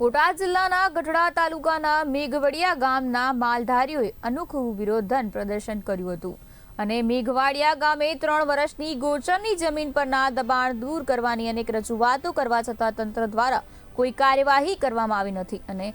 બોટાદ જિલ્લાના ગઢડા તાલુકાના મેઘવડિયા ગામના માલધારીઓએ અનોખું વિરોધન પ્રદર્શન કર્યું હતું. અને મેઘવાડિયા ગામે ત્રણ વર્ષની ગોચરની જમીન પરના દબાણ દૂર કરવાની અનેક રજૂઆતો કરવા છતાં તંત્ર દ્વારા કોઈ કાર્યવાહી કરવામાં આવી નથી અને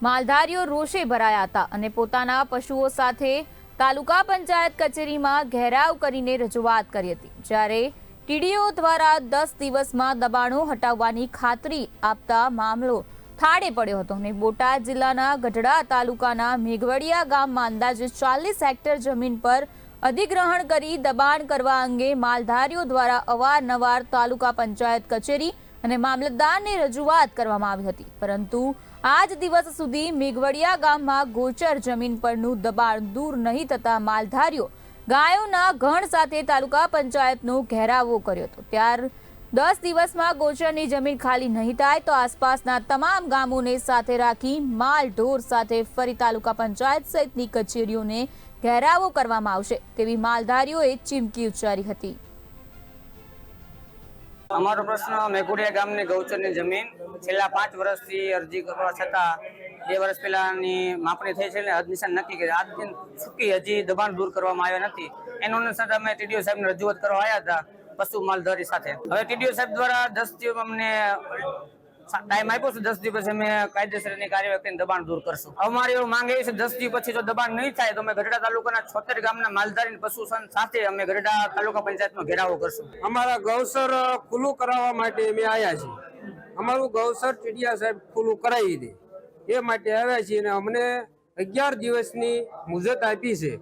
માલધારીઓ રોષે ભરાયા હતા અને પોતાના પશુઓ સાથે તાલુકા પંચાયત કચેરીમાં ઘેરાવ કરીને રજૂઆત કરી હતી. જ્યારે ટીડીઓ દ્વારા દસ દિવસમાં દબાણો હટાવવાની ખાતરી આપતા મામલો થાળે પડ્યો હતો. અને બોટાદ જિલ્લાના ગઢડા તાલુકાના મેઘવડિયા ગામમાં અંદાજે ચાલીસ હેક્ટર જમીન પર અધિગ્રહણ કરી દબાણ કરવા અંગે માલધારીઓ દ્વારા અવારનવાર તાલુકા પંચાયત કચેરી અને મામલતદારને રજૂઆત કરવામાં આવી હતી. પરંતુ આજ દિવસ સુધી મેઘવડિયા ગામમાં ગોચર જમીન પરનું દબાણ દૂર નહીં થતા માલધારીઓ ગાયોના ઘણ સાથે તાલુકા પંચાયતનો ઘેરાવો કર્યો હતો. ત્યાર દસ દિવસમાં ગોચરની જમીન ખાલી નહીં થાય તો આસપાસના તમામ ગામોને સાથે રાખી માલ ઢોર સાથે ફરી તાલુકા પંચાયત સહિતની કચેરીઓને ઘેરાવો કરવામાં આવશે તેવી માલધારીઓએ ચીમકી ઉચ્ચારી હતી. અમારો પ્રશ્ન મેઘુડિયા ગામની ગૌચરની જમીન છેલ્લા પાંચ વર્ષથી અરજી કરવા છતાં બે વર્ષ પહેલાની માપણી થઈ છે ને હદ નક્કી કરી આજ દિન ચૂકી હજી દબાણ દૂર કરવામાં આવ્યા નથી. એનો અનુસાર અમે ટીડીઓ સાહેબને રજૂઆત કરવા આવ્યા હતા. પશુ માલધારી સાથે. હવે ટીડીઓ સાહેબ દ્વારા દસ દિવસ અમને ટાઈમ આપ્યો છે, દસ દિવસ અમે કાયદેસરની કાર્યવાહી દબાણ દૂર કરશું. અમારી એવું માંગ છે, દસ દિવસ પછી જો દબાણ નહીં થાય તો અમે ગઢડા તાલુકાના છોતેર ગામના માલધારી પશુ સાથે અમે ગઢડા તાલુકા પંચાયતનો ઘેરાવો કરશું. અમારા ગૌસર ખુલ્લું કરાવવા માટે અમે આવ્યા છીએ. અમારું ગૌસર ચીડિયા સાહેબ ખુલ્લું કરાવી દે. એ માટે આવ્યા છીએ અને અમને અગિયાર દિવસની મુદત આપી છે.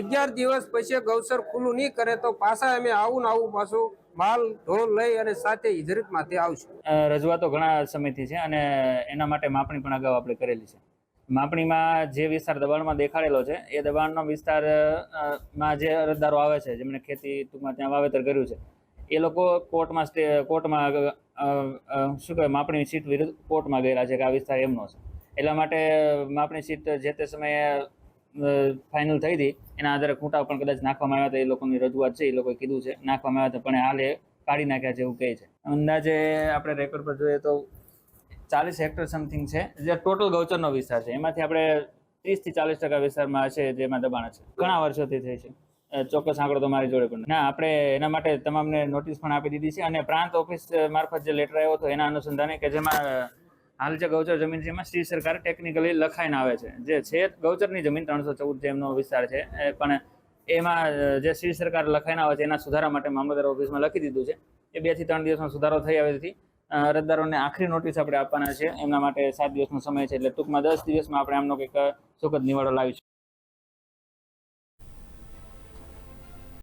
અગિયાર દિવસ પછી ગૌસર ખુલ્લું નહીં કરે તો પાછા અમે આવું ને આવું પાછું માલ, ઢોલ લઈ અને સાથે હિજરતમાંથી આવશું રજૂઆતો ઘણા સમયથી છે અને એના માટે માપણી પણ અગાઉ આપણે કરેલી છે. માપણીમાં જે વિસ્તાર દબાણમાં દેખાડેલો છે, એ દબાણનો વિસ્તારમાં જે અરજદારો આવે છે, જેમણે ખેતી ટૂંકમાં ત્યાં વાવેતર કર્યું છે, એ લોકો કોર્ટમાં સ્ટે, કોર્ટમાં શું કહેવાય, માપણી સીટ વિરુદ્ધ કોર્ટમાં ગયેલા છે કે આ વિસ્તાર એમનો છે. એટલા માટે માપણી સીટ જે તે સમયે ફાઇનલ થઈ હતી. એના આધારે ખૂંટા પણ કદાચ નાખવામાં આવ્યા હતા, એ લોકોની રજૂઆત છે, એ લોકોએ કીધું છે. નાખવામાં આવ્યા હતા, પણ હાલ કાઢી નાખ્યા છે એવું કહે છે. અંદાજે આપણે રેકોર્ડ પર જોઈએ તો ચાલીસ હેક્ટર સમથિંગ છે, જે ટોટલ ગૌચરનો વિસ્તાર છે. એમાંથી આપણે ત્રીસથી ચાલીસ ટકા વિસ્તારમાં છે જેમાં દબાણ છે ઘણા વર્ષોથી થઈ છે. ચોક્કસ આંકડો તો મારી જોડે પણ. ના, આપણે એના માટે તમામને નોટિસ પણ આપી દીધી છે અને પ્રાંત ઓફિસ મારફત જે લેટર આવ્યો હતો, એના અનુસંધાને કે જેમાં હાલ જે ગૌચર જમીન છે એમાં શ્રી સરકાર ટેકનિકલી લખાઈને આવે છે. જે છે ગૌચરની જમીન ત્રણસો ચૌદ જે એમનો વિસ્તાર છે પણ એમાં જે શ્રી સરકાર લખાઈને આવે છે, એના સુધારા માટે મામલતદાર ઓફિસમાં લખી દીધું છે. એ બેથી ત્રણ દિવસમાં સુધારો થઈ આવેથી અરજદારોને આખરી નોટિસ આપણે આપવાના છે. એમના માટે સાત દિવસનો સમય છે, એટલે ટૂંકમાં દસ દિવસમાં આપણે આમનો કંઈક સુખદ નિવાડો લાવીશું